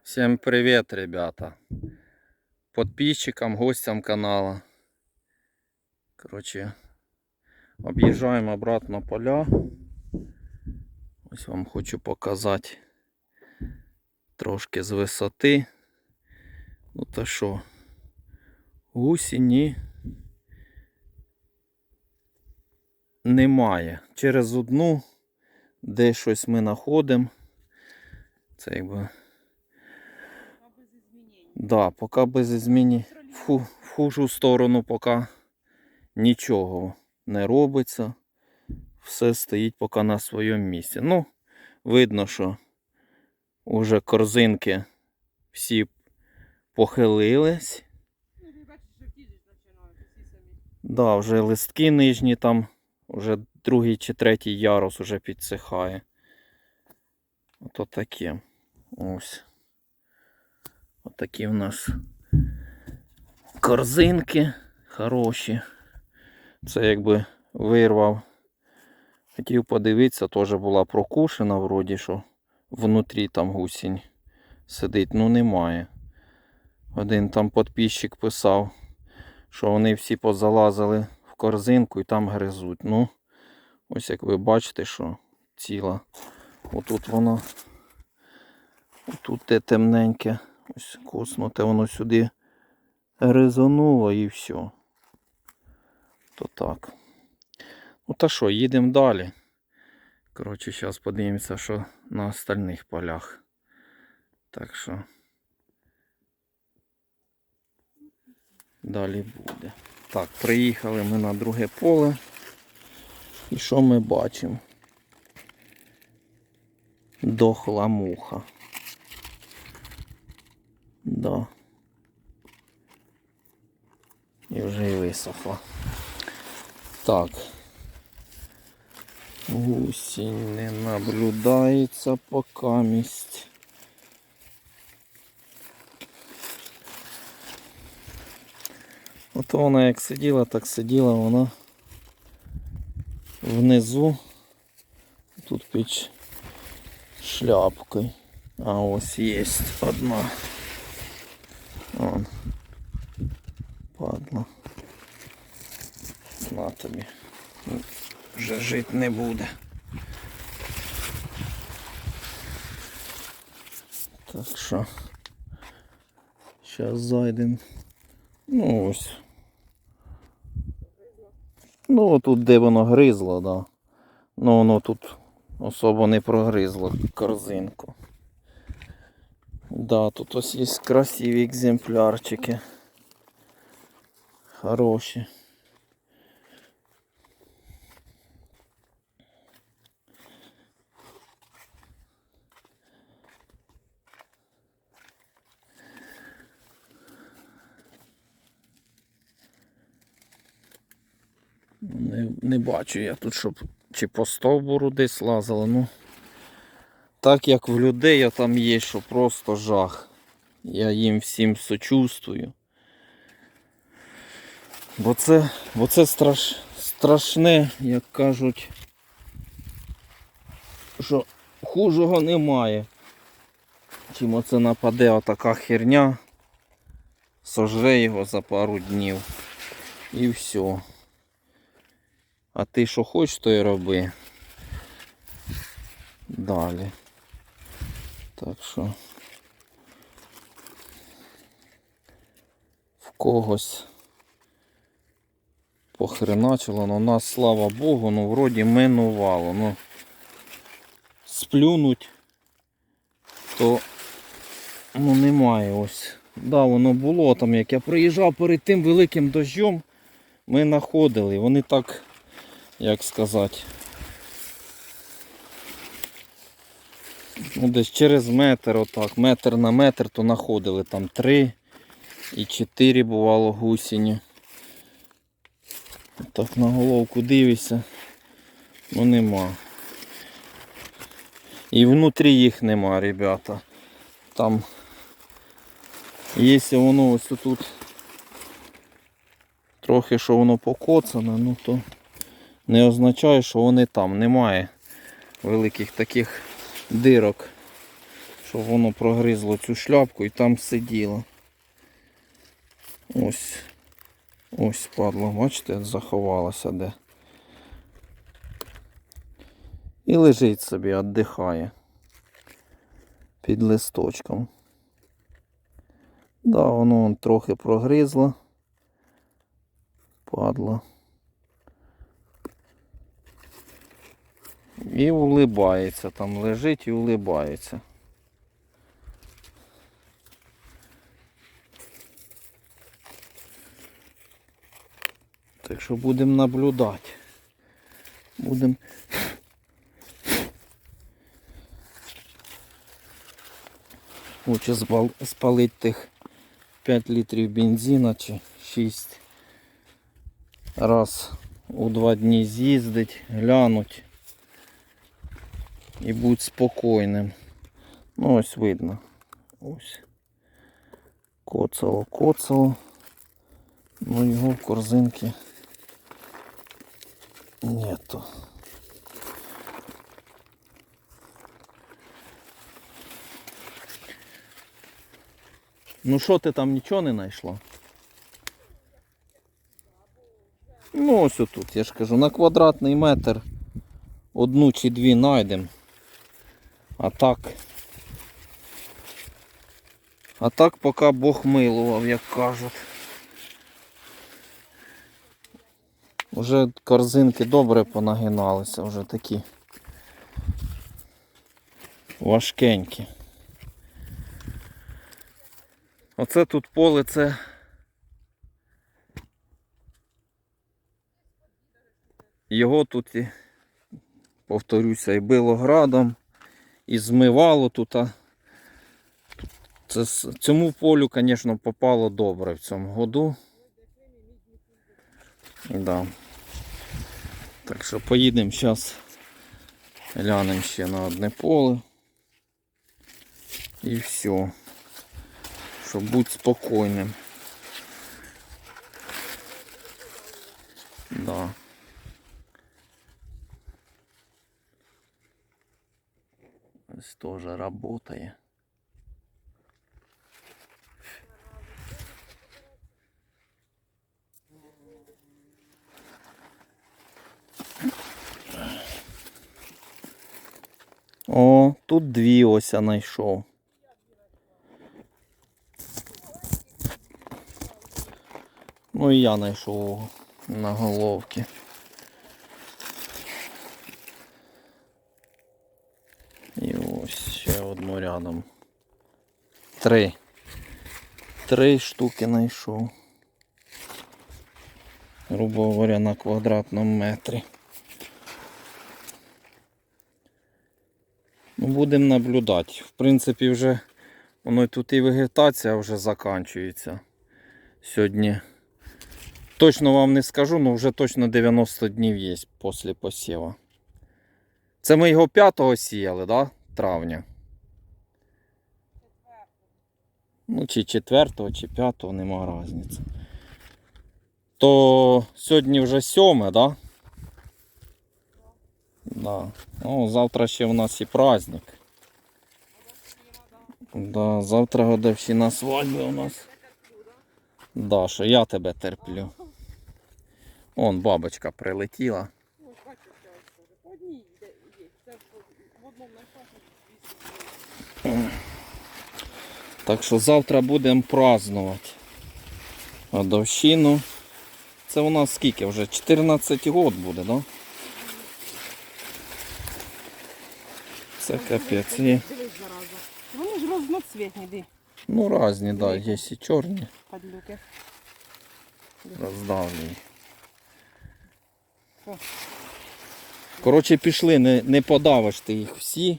Всем привет, ребята. Подписчикам, гостям канала. Короче, об'їжджаємо обратно поля. Ось вам хочу показати трошки з висоти. Ну то що, гусіні немає. Через одну, де щось ми знаходимо. Це якби Да, поки без зміни в, ху, в хужу сторону, поки нічого не робиться. Все стоїть поки на своєму місці. Ну, видно, що вже корзинки всі похилились. Да, вже листки нижні там, вже другий чи третій ярус уже підсихає. Ото таке. Ось. Отакі в нас корзинки хороші. Це якби вирвав. Хотів подивитися, теж була прокушена, вроді, що внутрі там гусінь сидить. Ну немає. Один там підписчик писав, що вони всі позалазили в корзинку і там гризуть. Ну, ось як ви бачите, що ціла. Отут воно. Отут те темненьке. Ось коснуте воно сюди гризануло і все. То так. Ну та що, їдемо далі. Коротше, зараз подивимося, що на остальних полях. Так що. Далі буде. Так, приїхали ми на друге поле. І що ми бачимо? Дохла муха. Да. І вже і висохла. Так. Гусінь не наблюдається поки місць. Ото вона як сиділа, так сиділа вона внизу. Тут під шляпкою. А ось є одна. Вон. Падла. На тобі. Вже жити не буде. Так що. Зараз зайдемо. Ну ось. Ну тут де воно гризло, да. Ну воно тут особо не прогризло корзинку. Да, тут ось є красиві екземплярчики. Хороші. Не, не бачу я тут, щоб чи по стовбуру десь лазило. Ну, так як в людей там є, що просто жах. Я їм всім сочувствую. Бо це, бо це страш, страшне, як кажуть, що хужого немає. Чим оце нападе отака херня, сожре його за пару днів. І все. А ти що хочеш, то й роби. Далі. Так що в когось похреначило, но нас, слава Богу, ну вроді минувало. Ну, сплюнуть, то ну немає ось. Да, воно було там, як я приїжджав перед тим великим дощом, ми знаходили. Вони так як сказати. Ну, десь через метр, отак, метр на метр, то знаходили там три і чотири бувало гусіні. Так на головку дивишся, ну нема. І внутрі їх нема, ребята. Там, якщо воно ось тут трохи що воно покоцане, ну то не означає, що вони там. Немає великих таких дирок, щоб воно прогризло цю шляпку і там сиділо. Ось. Ось падло, бачите, заховалося де. І лежить собі, віддихає. Під листочком. Да, воно вон трохи прогризло. Падло. І улибається, там лежить і улибається. Так що будемо наблюдати. Будемо. Хочу збал- спалити тих 5 літрів бензина чи 6. Раз у два дні з'їздить, глянуть і будь спокійним. Ну ось видно. Ось. Коцало, коцало. Ну його в корзинці нету. Ну що ти там нічого не знайшла? Ну ось отут, я ж кажу, на квадратний метр одну чи дві знайдемо. А так. А так поки Бог милував, як кажуть. Уже корзинки добре понагиналися, вже такі важкенькі. Оце тут поле це. Його тут, і, повторюся, і било градом, і змивало тут. Це, цьому полю, звісно, попало добре в цьому году. Да. Так що поїдемо зараз, глянемо ще на одне поле. І все. Щоб бути спокійним. Да. Ось теж. О, тут дві ось я. Ну і я знайшов на головці. І ось ще рядом. Три. Три штуки знайшов. Грубо говоря, на квадратному метрі. Ну, будемо наблюдати. В принципі, вже воно тут і вегетація вже закінчується. Сьогодні точно вам не скажу, але вже точно 90 днів є після посіву. Це ми його 5-го сіяли, да? травня. Ну, чи 4-го, чи 5-го, нема різниці. То сьогодні вже 7, да? Да. Ну, завтра ще в нас і праздник. Да, завтра годовщина свадьби у нас. Да, що я тебе терплю. Он бабочка прилетіла. Одній є. Це в в одному знайшла, що 200 Так що завтра будемо празднувати. Годовщину. Це у нас скільки вже? 14 год буде, да? Це капець. І, Вони ж розноцвітні, ди, ну, різні, да, є і чорні, падлюки. роздавлені. Коротше, пішли, не, не подавиш ти їх всі.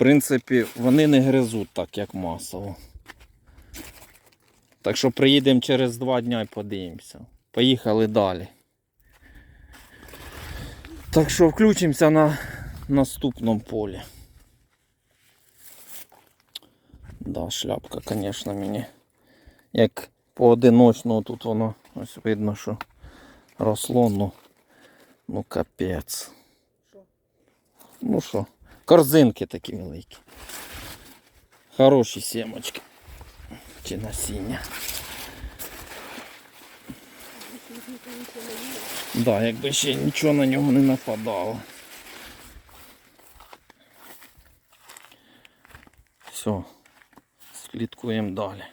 В принципі, вони не гризуть так, як масово. Так що приїдемо через два дня і подивимося. Поїхали далі. Так що включимося на наступному полі. Да, шляпка, звісно, мені. Як поодиночно тут воно ось видно, що росло, ну, ну капець. Ну що, корзинки такі великі. Хороші сімочки. Чи насіння. Їде. Да, якби ще нічого на нього не нападало. Все, слідкуємо далі.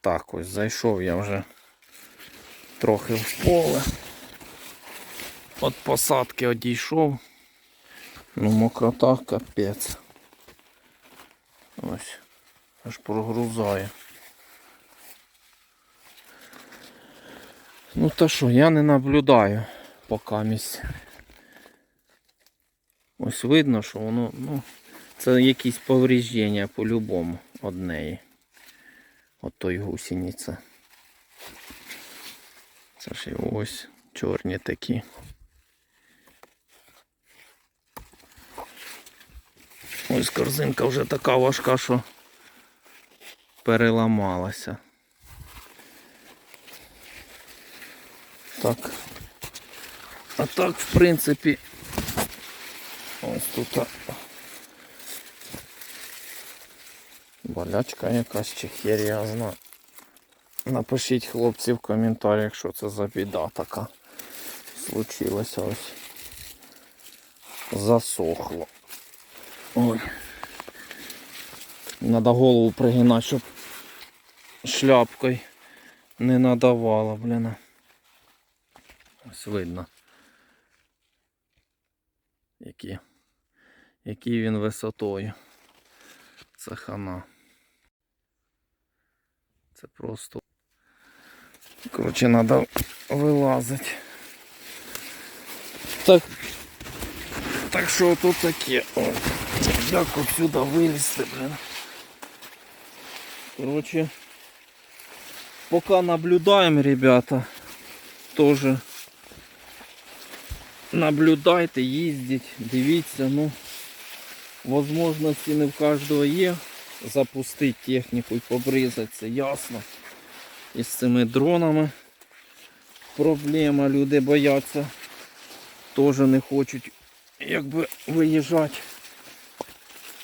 Так, ось зайшов я вже трохи в поле. От посадки одійшов. Ну, мокрота капець. Ось. Аж прогрузає. Ну та що, я не наблюдаю поки місць. Ось видно, що воно, ну, це якісь повреждення по-любому однеї. От той гусениці. Це ж і ось чорні такі. Ось корзинка вже така важка, що переламалася. Так. А так, в принципі, ось тут болячка якась чи хер я знаю. Напишіть хлопці в коментарях, що це за біда така. Случилося ось. Засохло. Ой. Надо голову пригинати, щоб шляпкою не надавало, блін. Ось видно. Які, який він висотою. Це хана. Це просто. Коротше, треба вилазити. Так. Так що тут таке. О, як отсюда вилізти, блин. Коротше. Поки наблюдаємо, ребята. Тоже наблюдайте, їздіть, дивіться, ну, возможності не в кожного є запустити техніку і побризати, це ясно. І з цими дронами проблема, люди бояться, теж не хочуть якби виїжджати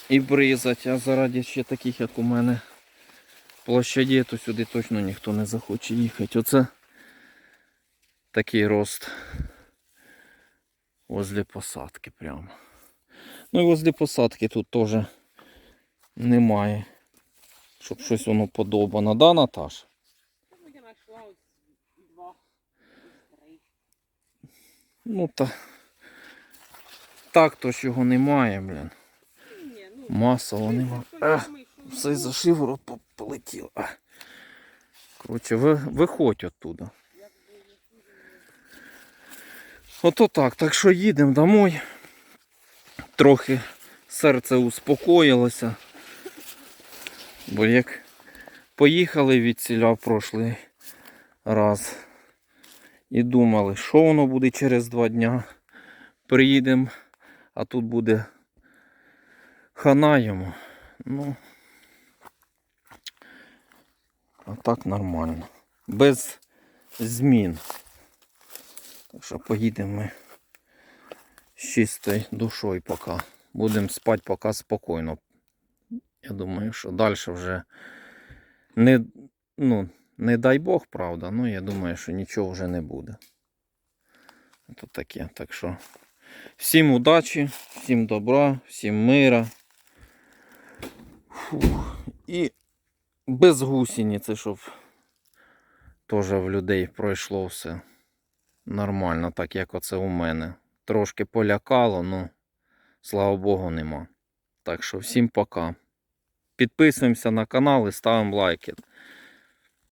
і бризати, а заради ще таких, як у мене, площаді, то сюди точно ніхто не захоче їхати. Оце такий рост возле посадки прямо. Ну і возле посадки тут теж немає. Щоб щось воно подобано, да, Наташ? Ну та. Так то ж його немає, блін. Масово немає. Ех, все за шиворот полетіло. А. Коротше, ви, виходь оттуда. Ото так. Так що їдемо домой. Трохи серце успокоїлося. Бо як поїхали від ціля в прошлий раз і думали, що воно буде через два дня. Приїдемо, а тут буде хана йому. Ну, а так нормально. Без змін. Так що поїдемо ми з чистою душою поки. Будемо спати поки спокійно. Я думаю, що далі вже не, ну, не дай Бог, правда, ну я думаю, що нічого вже не буде. Це таке. Так що всім удачі, всім добра, всім мира. Фух. І без гусениці, щоб теж в людей пройшло все нормально, так як оце у мене. Трошки полякало, ну, слава Богу, нема. Так що всім пока. Підписуємося на канал і ставимо лайки.